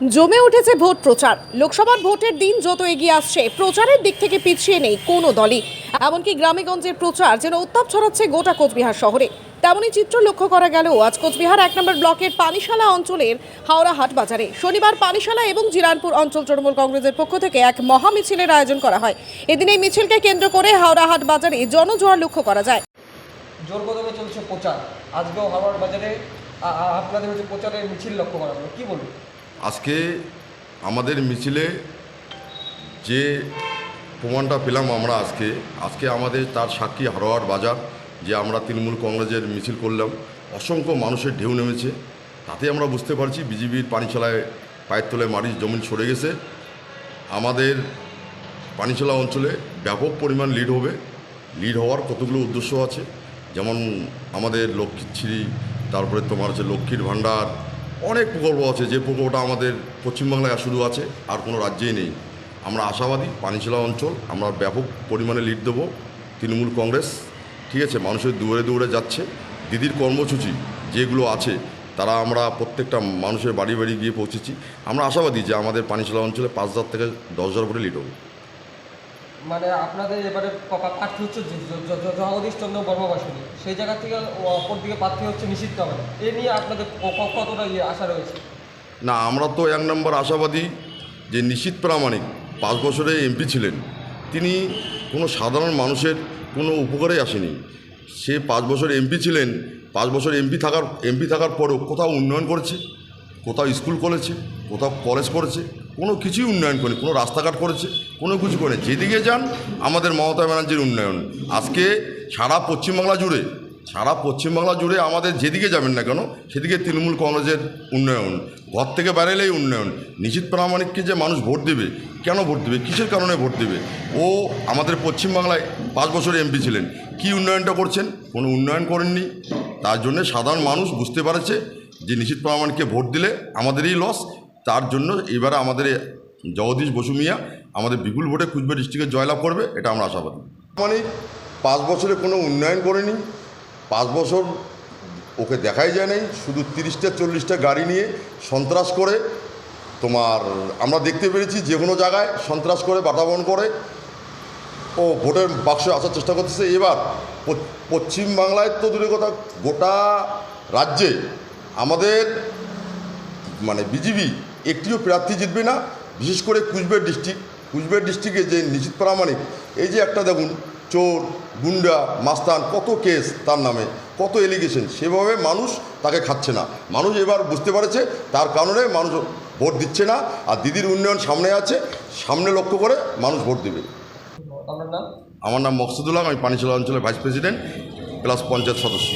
জমে উঠেছে ভোট প্রচার। লোকসভার ভোটের দিন যত এগিয়ে আসছে, প্রচারের দিক থেকে পিছিয়ে নেই কোনো দলই। এমনকি গ্রামেগঞ্জের প্রচার যেন উত্তাপ ছড়াচ্ছে গোটা কোচবিহার শহরে। তেমনই চিত্র লক্ষ্য করা গেল, আজ কোচবিহার এক নম্বর ব্লকের পানিশালা অঞ্চলের হাওড়া হাট বাজারে। শনিবার পানিশালা এবং জিরানপুর অঞ্চল তৃণমূল কংগ্রেসের পক্ষ থেকে এক মহা মিছিলের আয়োজন করা হয়। এদিন এই মিছিলকে কেন্দ্র করে হাওড়া হাট বাজারে জনজোয়ার লক্ষ্য করা যায়। জোর কদমে চলছে প্রচার। আজকেও হাওড়ার বাজারে আপনাদের হচ্ছে প্রচারের মিছিল লক্ষ্য করা হলো। কী বলুন আজকে আমাদের মিছিলে যে প্রমাণটা পেলাম আমরা আজকে আজকে আমাদের তার সাক্ষী হারোয়ার বাজার, যে আমরা তৃণমূল কংগ্রেসের মিছিল করলাম, অসংখ্য মানুষের ঢেউ নেমেছে। তাতে আমরা বুঝতে পারছি বিজেপির পানিচালায় পায়ের তলায় মাটির জমিন সরে গেছে। আমাদের পানিচালা অঞ্চলে ব্যাপক পরিমাণ লিড হবে। লিড হওয়ার কতগুলো উদ্দেশ্য আছে? যেমন আমাদের লক্ষ্মীশ্রী তারপরে তোমার হচ্ছে লক্ষ্মীর ভাণ্ডার অনেক প্রকল্প আছে, যে প্রকল্পটা আমাদের পশ্চিমবাংলায় শুধু আছে, আর কোনো রাজ্যেই নেই। আমরা আশাবাদী পানিচালা অঞ্চল, আমরা ব্যাপক পরিমাণে লিড দেবো তৃণমূল কংগ্রেস, ঠিক আছে? মানুষের দৌড়ে দৌড়ে যাচ্ছে। দিদির কর্মসূচি যেগুলো আছে, তারা আমরা প্রত্যেকটা মানুষের বাড়ি বাড়ি গিয়ে পৌঁছেছি। আমরা আশাবাদী যে আমাদের পানিচালা অঞ্চলে পাঁচ হাজার থেকে দশ হাজার করে লিড হবে। মানে আপনাদের এবারে প্রার্থী হচ্ছে জ- জ- জ- জগদীশ চন্দ্র বর্মবাসনী সেই জায়গা থেকে অপর দিকে প্রার্থী হচ্ছে নিষিদ্ধ হবে এ নিয়ে আপনাদের কতটা ইয়ে আশা রয়েছে? না, আমরা তো এক নম্বর আশাবাদী যে নিশ্চিত প্রামাণিক পাঁচ বছরে এমপি ছিলেন। তিনি কোনো সাধারণ মানুষের কোনো উপকারে আসেনি। সে পাঁচ বছর এমপি ছিলেন, পাঁচ বছর এমপি থাকার এমপি থাকার পরও কোথাও উন্নয়ন করেছে, কোথাও স্কুল করেছে, কোথাও কলেজ করেছে কোনো কিছুই উন্নয়ন করেনি, কোনো রাস্তাঘাট করেছে, কোনো কিছু করে যেদিকে যান, আমাদের মমতা ব্যানার্জির উন্নয়ন। আজকে সারা পশ্চিমবাংলা জুড়ে, সারা পশ্চিমবাংলা জুড়ে আমাদের যেদিকে যাবেন না কেন, সেদিকে তৃণমূল কংগ্রেসের উন্নয়ন, ঘর থেকে বেরোলেই উন্নয়ন। নিশ্চিত প্রামাণিককে যে মানুষ ভোট দেবে, কেন ভোট দেবে, কিসের কারণে ভোট দেবে? ও আমাদের পশ্চিমবাংলায় পাঁচ বছর এমপি ছিলেন। কি উন্নয়নটা করছেন? কোনো উন্নয়ন করেননি। তার জন্য সাধারণ মানুষ বুঝতে পারছে যে নিশ্চিত প্রামাণিককে ভোট দিলে আমাদেরই লস তার জন্য এবারে আমাদের জগদীশ বসু মিয়া আমাদের বিপুল ভোটে কুচবিহার ডিস্ট্রিক্টে জয়লাভ করবে, এটা আমরা আশাবাদী। মানে পাঁচ বছরে কোনো উন্নয়ন করেনি, পাঁচ বছর ওকে দেখাই যায় নাই, শুধু তিরিশটা, চল্লিশটা গাড়ি নিয়ে সন্ত্রাস করে তোমার, আমরা দেখতে পেরেছি যে কোনো জায়গায় সন্ত্রাস করে, বাতাবরণ করে, ও ভোটের বাক্সে আসার চেষ্টা করতেছে। এবার পশ্চিম বাংলায় তো দূরে কথা, গোটা রাজ্যে আমাদের মানে বিজেপি একটিও প্রার্থী জিতবে না বিশেষ করে কুচবিহার ডিস্ট্রিক্ট। কুচবিহার ডিস্ট্রিক্টে যে নিশ্চিত প্রামাণিক এই যে একটা দেখুন চোর গুন্ডা মাস্তান কত কেস তার নামে কত এলিগেশন সেভাবে মানুষ তাকে খাচ্ছে না। মানুষ এবার বুঝতে পারেছে তার কারণে মানুষ ভোট দিচ্ছে না আর দিদির উন্নয়ন সামনে আছে সামনে লক্ষ্য করে মানুষ ভোট দেবে। আমার নাম মকসুদুল্লাহ আমি পানিশালা অঞ্চলের ভাইস প্রেসিডেন্ট প্লাস পঞ্চায়েত সদস্য।